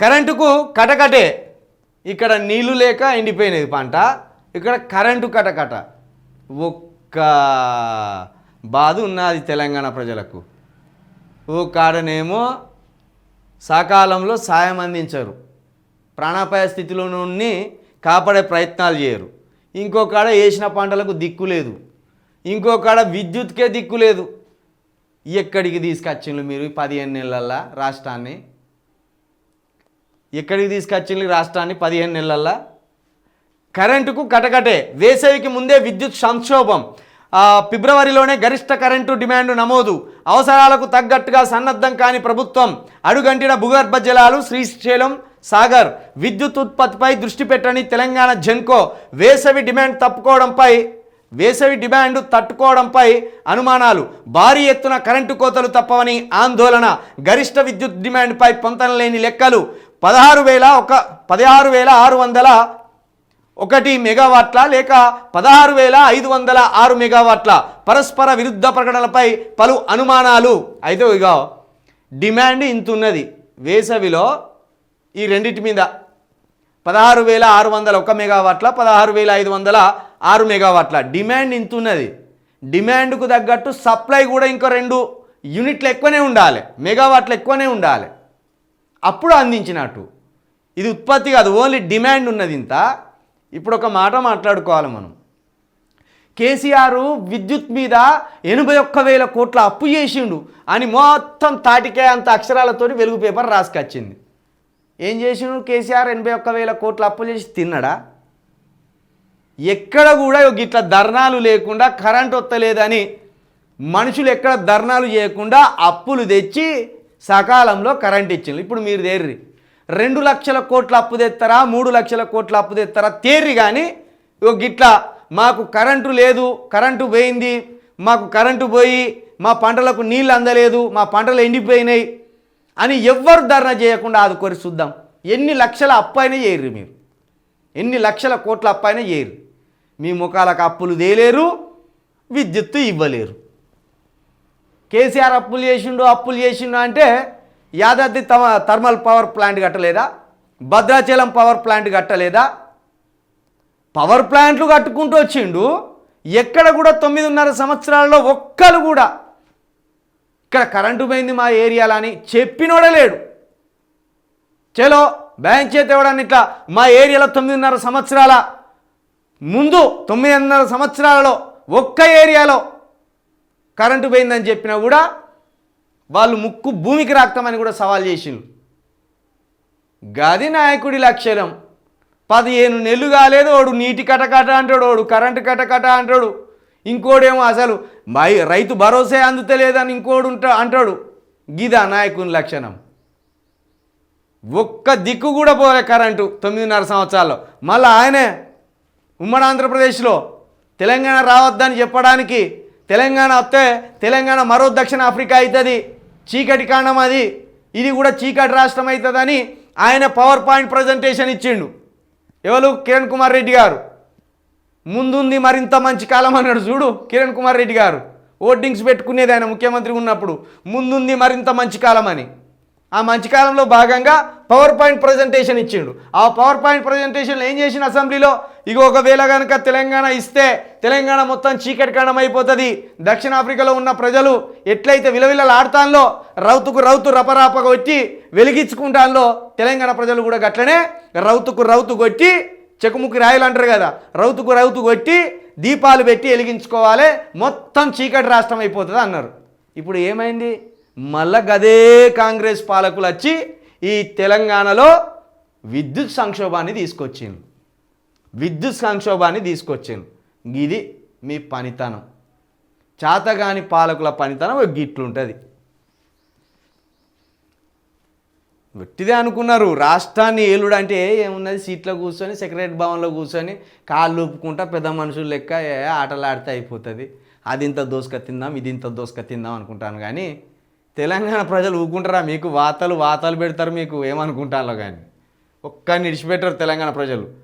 కరెంటుకు కటకటే. ఇక్కడ నీళ్ళు లేక ఎండిపోయినది పంట. ఇక్కడ కరెంటు కటకట. ఒక్క బాధ ఉన్నది తెలంగాణ ప్రజలకు. ఓ కాడనేమో సకాలంలో సాయం అందించరు. ప్రాణాపాయ స్థితిలో నుండి కాపాడే ప్రయత్నాలు చేయరు. ఇంకో కాడ వేసిన పంటలకు దిక్కు లేదు. ఇంకో కాడ విద్యుత్కే దిక్కు లేదు. ఎక్కడికి తీసుకొచ్చిండ్రు మీరు పదిహేను నెలల్లో రాష్ట్రాన్ని? ఎక్కడికి తీసుకొచ్చింది రాష్ట్రాన్ని పదిహేను నెలల్లో కరెంటుకు కటకటే. వేసవికి ముందే విద్యుత్ సంక్షోభం. ఫిబ్రవరిలోనే గరిష్ట కరెంటు డిమాండ్ నమోదు. అవసరాలకు తగ్గట్టుగా సన్నద్ధం కాని ప్రభుత్వం. అడుగంటిన భూగర్భ జలాలు శ్రీశైలం సాగర్. విద్యుత్ ఉత్పత్తిపై దృష్టి పెట్టని తెలంగాణ జెన్కో. వేసవి డిమాండ్ తప్పుకోవడంపై వేసవి డిమాండ్ తట్టుకోవడంపై అనుమానాలు. భారీ ఎత్తున కరెంటు కోతలు తప్పవని ఆందోళన. గరిష్ట విద్యుత్ డిమాండ్పై పొంతనలేని లెక్కలు. పదహారు వేల ఒక పదహారు వేల ఆరు వందల ఒకటి మెగావాట్ల లేక పదహారు వేల ఐదు వందల ఆరు మెగావాట్ల పరస్పర విరుద్ధ ప్రకటనలపై పలు అనుమానాలు. అయితే ఇక డిమాండ్ ఇంత ఉన్నది. వేసవిలో ఈ రెండింటి మీద పదహారు వేల ఆరు వందల ఒక మెగావాట్ల పదహారు వేల ఐదు వందల ఆరు మెగావాట్ల. డిమాండ్ ఇంత ఉన్నది. డిమాండ్కు తగ్గట్టు సప్లై కూడా ఇంకో రెండు యూనిట్లు ఎక్కువనే ఉండాలి. మెగావాట్లు ఎక్కువనే ఉండాలి. అప్పుడు అందించినట్టు. ఇది ఉత్పత్తి కాదు ఓన్లీ డిమాండ్ ఉన్నది ఇంత. ఇప్పుడు ఒక మాట మాట్లాడుకోవాలి మనం. కేసీఆర్ విద్యుత్ మీద ఎనభై ఒక్క వేల కోట్ల అప్పు చేసిండు అని మొత్తం తాటికే అంత అక్షరాలతో వెలుగు పేపర్ రాసుకొచ్చింది. ఏం చేసిండు కేసీఆర్? ఎనభై ఒక్క వేల కోట్ల అప్పు చేసి తిన్నాడా? ఎక్కడ కూడా ఇట్లా ధర్నాలు లేకుండా కరెంట్ వస్తలేదని మనుషులు ఎక్కడ ధర్నాలు చేయకుండా అప్పులు తెచ్చి సకాలంలో కరెంట్ ఇచ్చిండ్రు. ఇప్పుడు మీరు తేర్రి. రెండు లక్షల కోట్ల అప్పు తెస్తారా మూడు లక్షల కోట్ల అప్పు తెస్తారా తేర్రి కానీ గిట్లా మాకు కరెంటు లేదు కరెంటు పోయింది మాకు కరెంటు పోయి మా పంటలకు నీళ్ళు అందలేదు మా పంటలు ఎండిపోయినాయి అని ఎవ్వరు ధర్నా చేయకుండా ఆదుకొని చూద్దాం. ఎన్ని లక్షల అప్పు అయినా చేయరు మీరు. ఎన్ని లక్షల కోట్ల అప్పు అయినా చేయరు మీ ముఖాలకు అప్పులు తేలేరు విద్యుత్తు ఇవ్వలేరు. కేసీఆర్ అప్పులు చేసిండు అప్పులు చేసిండు అంటే యాదాద్రి తమ థర్మల్ పవర్ ప్లాంట్ కట్టలేదా? భద్రాచలం పవర్ ప్లాంట్ కట్టలేదా? పవర్ ప్లాంట్లు కట్టుకుంటూ వచ్చిండు. ఎక్కడ కూడా తొమ్మిదిన్నర సంవత్సరాల్లో ఒక్కరు కూడా ఇక్కడ కరెంటు పోయింది మా ఏరియాలో అని చెప్పినోడే లేడు. చలో బ్యాంక్ చేత ఇవ్వడాన్ని ఇట్లా మా ఏరియాలో తొమ్మిదిన్నర సంవత్సరాల ముందు తొమ్మిదిన్నర సంవత్సరాలలో ఒక్క ఏరియాలో కరెంటు పోయిందని చెప్పినా కూడా వాళ్ళు ముక్కు భూమికి రాక్తామని కూడా సవాల్ చేసిండ్రు. గది నాయకుడి లక్షణం పదిహేను నెలలు కాలేదు వాడు నీటి కటకట అంటాడు వాడు కరెంటు కటకట అంటాడు ఇంకోడేమో అసలు మై రైతు భరోసా అందుతలేదని ఇంకోడు ఉంటా అంటాడు. గిదా నాయకుని లక్షణం. ఒక్క దిక్కు కూడా పోలే కరెంటు తొమ్మిదిన్నర సంవత్సరాల్లో. మళ్ళీ ఆయనే ఉమ్మడి ఆంధ్రప్రదేశ్లో తెలంగాణ రావద్దని చెప్పడానికి తెలంగాణ వస్తే తెలంగాణ మరో దక్షిణ ఆఫ్రికా అవుతుంది. చీకటి కాండం అది. ఇది కూడా చీకటి రాష్ట్రం అవుతుందని ఆయన పవర్ పాయింట్ ప్రజెంటేషన్ ఇచ్చిండు. ఎవరు? కిరణ్ కుమార్ రెడ్డి గారు. ముందుంది మరింత మంచి కాలం అన్నాడు చూడు కిరణ్ కుమార్ రెడ్డి గారు. ఓటింగ్స్ పెట్టుకునేది ఆయన ముఖ్యమంత్రి ఉన్నప్పుడు. ముందుంది మరింత మంచి కాలం అని. ఆ మంచి కాలంలో భాగంగా పవర్ పాయింట్ ప్రజెంటేషన్ ఇచ్చిండు. ఆ పవర్ పాయింట్ ప్రజెంటేషన్లో ఏం చేసిన అసెంబ్లీలో? ఇక ఒకవేళ కనుక తెలంగాణ ఇస్తే తెలంగాణ మొత్తం చీకటి కాండం అయిపోతుంది. దక్షిణాఫ్రికాలో ఉన్న ప్రజలు ఎట్లయితే విలవిలలాడతాన్లో రౌతుకు రౌతు రపరాప కొట్టి వెలిగించుకుంటాన్లో తెలంగాణ ప్రజలు కూడా గట్లనే రౌతుకు రౌతు కొట్టి చెకుముకి రాయలు అంటారు కదా రౌతుకు రౌతు కొట్టి దీపాలు పెట్టి వెలిగించుకోవాలి. మొత్తం చీకటి రాష్ట్రం అయిపోతుంది అన్నారు. ఇప్పుడు ఏమైంది? మళ్ళా గదే కాంగ్రెస్ పాలకులు వచ్చి ఈ తెలంగాణలో విద్యుత్ సంక్షోభాన్ని తీసుకొచ్చింది విద్యుత్ సంక్షోభాన్ని తీసుకొచ్చింది ఇది మీ పనితనం. చాతగాని పాలకుల పనితనం ఒక గిట్లుంటుంది. వెట్టిదే అనుకున్నారు. రాష్ట్రాన్ని ఏలుడు అంటే ఏమున్నది? సీట్లో కూర్చొని సెక్రటరీ భవన్లో కూర్చొని కాళ్ళు ఊపుకుంటా పెద్ద మనుషులు లెక్క ఆటలాడితే అయిపోతుంది. అది ఇంత దోసుక తిందాం ఇది ఇంత దోసుక తిందాం అనుకుంటాను కానీ తెలంగాణ ప్రజలు ఊకుంటారా? మీకు వాతలు వార్తలు పెడతారు మీకు ఏమనుకుంటారో కానీ. ఒక్కరిని విడిచిపెట్టారు తెలంగాణ ప్రజలు.